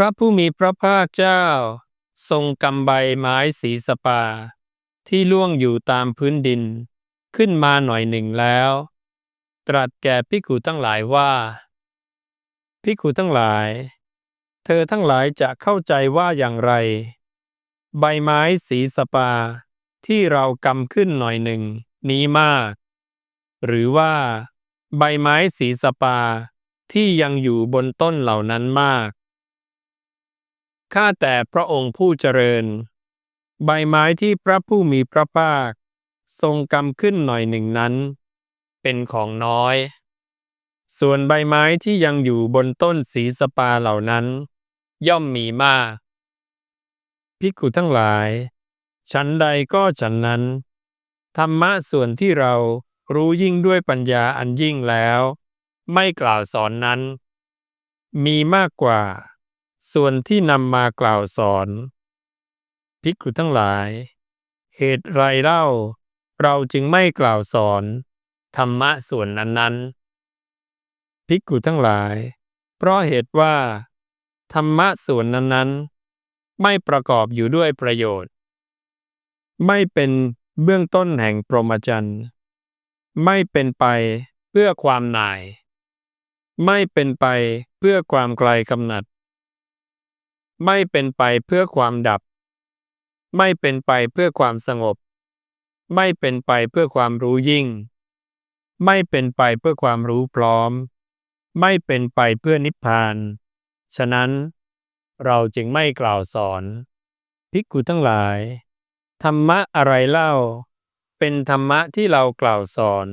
ระผู้มีพระภาคเจ้า ทรงกำใบไม้สีสปา ที่ล่วงอยู่ตามพื้นดิน ขึ้นมาหน่อยหนึ่งแล้ว ตรัสแก่ภิกขุทั้งหลายว่าภิกขุทั้งหลาย เธอทั้งหลายจะเข้าใจว่าอย่างไร ใบไม้สีสปา ที่เรากำขึ้นหน่อยหนึ่งนี้มาก หรือว่า ใบไม้สีสปาที่ยังอยู่บนต้นเหล่านั้นมาก ข้าแต่พระองค์ผู้เจริญ ใบไม้ที่พระผู้มีพระภาค ทรงกำขึ้นหน่อยหนึ่งนั้น เป็นของน้อย ส่วนใบไม้ที่ยังอยู่บนต้นสีสปาเหล่านั้น ย่อมมีมากภิกขุทั้งหลาย ฉันใดก็ฉันนั้น ธรรมะส่วนที่เรารู้ยิ่งด้วยปัญญาอันยิ่งแล้ว ไม่กล่าวสอนนั้น มีมากกว่า ส่วนที่นำมากล่าวสอน ภิกขุทั้งหลาย เหตุไรเล่า เราจึงไม่กล่าวสอน ธรรมะส่วนนั้นๆ ภิกขุทั้งหลาย เพราะเหตุว่า ธรรมะส่วนนั้นๆ ไม่ประกอบอยู่ด้วยประโยชน์ ไม่เป็นเบื้องต้นแห่งพรมจรรย์ไม่เป็นไปเพื่อความหน่าย ไม่เป็นไปเพื่อความไกลกำหนัด ไม่เป็นไปเพื่อความดับ ไม่เป็นไปเพื่อความสงบ ไม่เป็นไปเพื่อความรู้ยิ่ง ไม่เป็นไปเพื่อความรู้พร้อม ไม่เป็นไปเพื่อนิพพาน ฉะนั้น เราจึงไม่กล่าวสอน ภิกขุทั้งหลาย ธรรมะอะไรเล่า เป็นธรรมะที่เรากล่าวสอน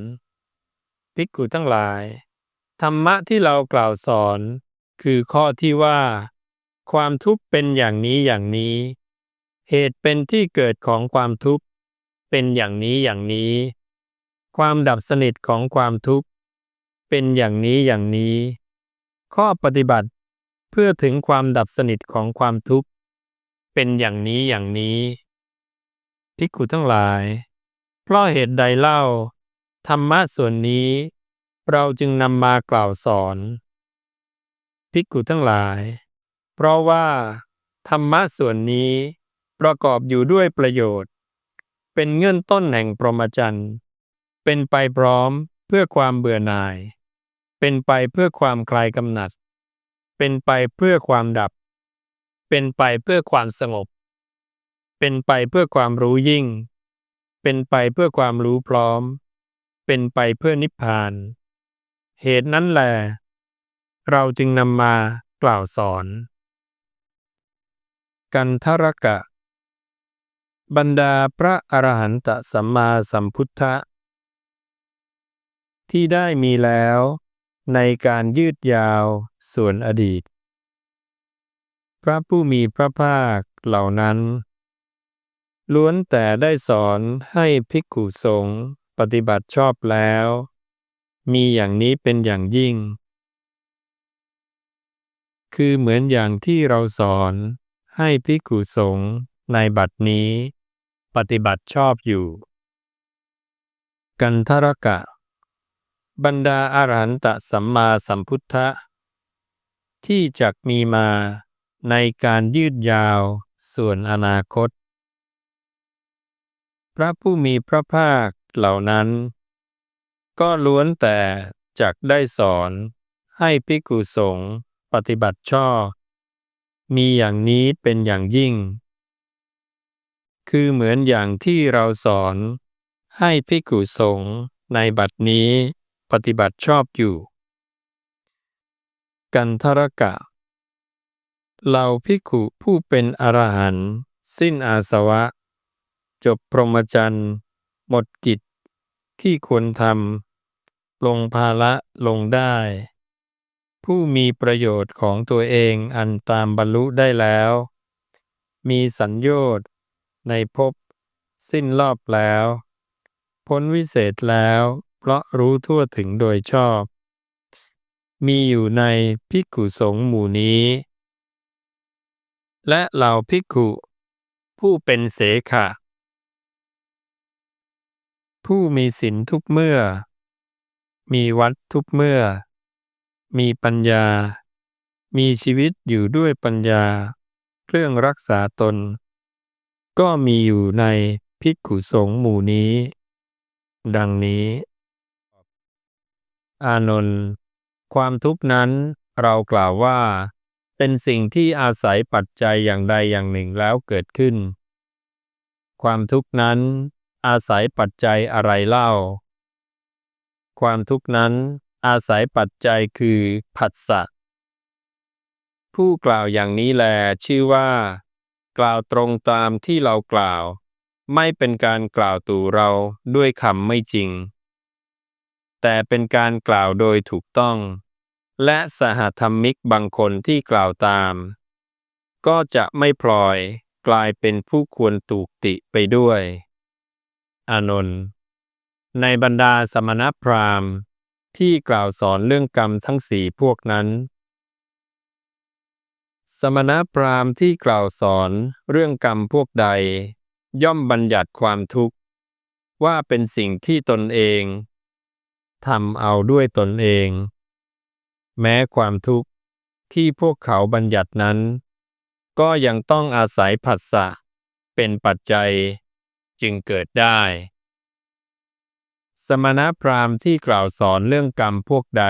ภิกขุทั้งหลาย ธรรมะที่เรากล่าวสอน คือข้อที่ว่า ความทุกข์เป็นอย่างนี้อย่างนี้ เหตุเป็นที่เกิดของความทุกข์ เป็นอย่างนี้อย่างนี้ ความดับสนิทของความทุกข์ เป็นอย่างนี้อย่างนี้ ข้อปฏิบัติเพื่อถึงความดับสนิทของความทุกข์ เป็นอย่างนี้อย่างนี้ภิกขุทั้งหลาย เพราะเหตุใดเล่า ธรรมะส่วนนี้ เราจึงนำมากล่าวสอนภิกขุทั้งหลาย เพราะว่า ธรรมะส่วนนี้ประกอบอยู่ด้วยประโยชน์ เป็นเงื่อนต้นแห่งพรหมจรรย์เป็นไปพร้อมเพื่อความเบื่อหน่าย เป็นไปเพื่อความคลายกำหนัด เป็นไปเพื่อความดับ เป็นไปเพื่อความสงบ เป็นไปเพื่อความรู้ยิ่ง เป็นไปเพื่อความรู้พร้อม เป็นไปเพื่อนิพพาน เหตุนั้นแหละเราจึงนำมากล่าวสอน กันทรกะ บรรดาพระอรหันตสัมมาสัมพุทธะ ที่ได้มีแล้วในการยืดยาวส่วนอดีต พระผู้มีพระภาคเหล่านั้น ล้วนแต่ได้สอนให้ภิกขุสงฆ์ปฏิบัติชอบแล้ว มีอย่างนี้เป็นอย่างยิ่ง คือเหมือนอย่างที่เราสอน ให้ภิกขุสงฆ์ในบัดนี้ ปฏิบัติชอบอยู่ กันทรกะ บรรดาอรหันตสัมมาสัมพุทธะ ที่จักมีมาในการยืดยาวส่วนอนาคต พระผู้มีพระภาคเหล่านั้น ก็ล้วนแต่จักได้สอนให้ภิกขุสงฆ์ปฏิบัติชอบ มีอย่างนี้เป็นอย่างยิ่ง คือเหมือนอย่างที่เราสอน ให้ภิกขุสงฆ์ในบัดนี้ปฏิบัติชอบอยู่ กันทรกะเหล่าภิกขุผู้เป็นอรหันต์สิ้นอาสวะ จบพรหมจรรย์หมดกิจที่ควรทำลงภาระลงได้ ผู้มีประโยชน์ของตัวเองอันตามบรรลุได้แล้ว มีสัญโยชน์ในภพสิ้นรอบแล้ว พ้นวิเศษแล้ว เพราะรู้ทั่วถึงโดยชอบ มีอยู่ในภิกขุสงหมู่นี้ และเหล่าภิกขุ ผู้เป็นเสขะ ผู้มีศีลทุกเมื่อ มีวัดทุกเมื่อ มีปัญญา มีชีวิตอยู่ด้วยปัญญา เครื่องรักษาตน ก็มีอยู่ในภิกขุสงฆ์หมู่นี้ ดังนี้ อานนท์ความทุกข์นั้นเรากล่าวว่า เป็นสิ่งที่อาศัยปัจจัยอย่างใดอย่างหนึ่งแล้วเกิดขึ้น ความทุกข์นั้นอาศัยปัจจัยอะไรเล่า ความทุกข์นั้น อาศัยปัจจัยคือผัสสะผู้กล่าวอย่างนี้แลชื่อว่า กล่าวตรงตามที่เรากล่าว ไม่เป็นการกล่าวตู่เราด้วยคำไม่จริง แต่เป็นการกล่าวโดยถูกต้อง และสหธรรมิกบางคนที่กล่าวตาม ก็จะไม่พลอยกลายเป็นผู้ควรตูกติไปด้วย อานนท์ในบรรดาสมณพราหมณ์ ที่กล่าวสอนเรื่องกรรมทั้งสี่พวกนั้น สมณพราหมณ์ที่กล่าวสอนเรื่องกรรมพวกใด ย่อมบัญญัติความทุกข์ ว่าเป็นสิ่งที่ตนเองทำเอาด้วยตนเอง แม้ความทุกข์ที่พวกเขาบัญญัตินั้น ก็ยังต้องอาศัยผัสสะเป็นปัจจัยจึงเกิดได้ สมณพราหมณ์ที่กล่าวสอนเรื่องกรรมพวกใด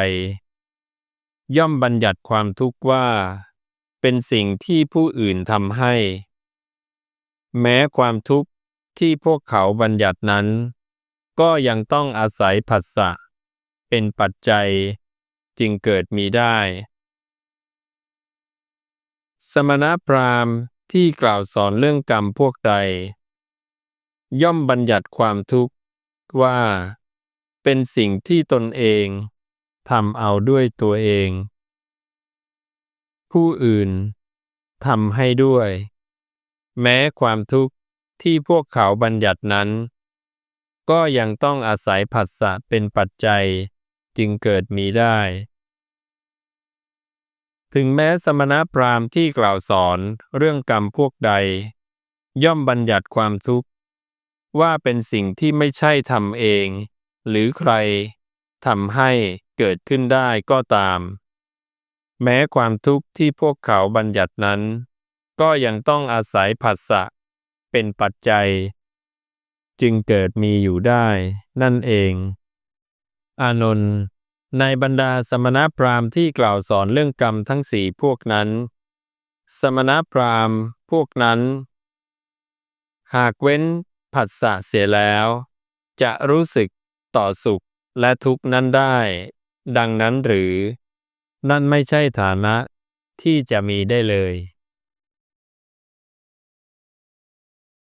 ย่อมบัญญัติความทุกข์ว่า เป็นสิ่งที่ผู้อื่นทำให้ แม้ความทุกข์ที่พวกเขาบัญญัตินั้น ก็ยังต้องอาศัยผัสสะ เป็นปัจจัยจึงเกิดมีได้ สมณพราหมณ์ที่กล่าวสอนเรื่องกรรมพวกใด ย่อมบัญญัติความทุกข์ว่า เป็นสิ่งที่ตนเองทำเอาด้วยตัวเอง ผู้อื่นทำให้ด้วย แม้ความทุกข์ที่พวกเขาบัญญัตินั้น ก็ยังต้องอาศัยผัสสะเป็นปัจจัยจึงเกิดมีได้ ถึงแม้สมณพราหมณ์ที่กล่าวสอนเรื่องกรรมพวกใด ย่อมบัญญัติความทุกข์ ว่าเป็นสิ่งที่ไม่ใช่ทำเอง หรือใครทำให้เกิดขึ้นได้ก็ตาม แม้ความทุกข์ที่พวกเขาบัญญัตินั้น ก็ยังต้องอาศัยผัสสะเป็นปัจจัย จึงเกิดมีอยู่ได้ นั่นเอง อานนท์ในบรรดาสมณพราหมณ์ที่กล่าวสอนเรื่องกรรมทั้งสี่พวกนั้น สมณพราหมณ์พวกนั้น หากเว้นผัสสะเสียแล้ว จะรู้สึก ต่อสุขและทุกข์นั้นได้ ดังนั้นหรือ นั่นไม่ใช่ฐานะที่จะมีได้เลย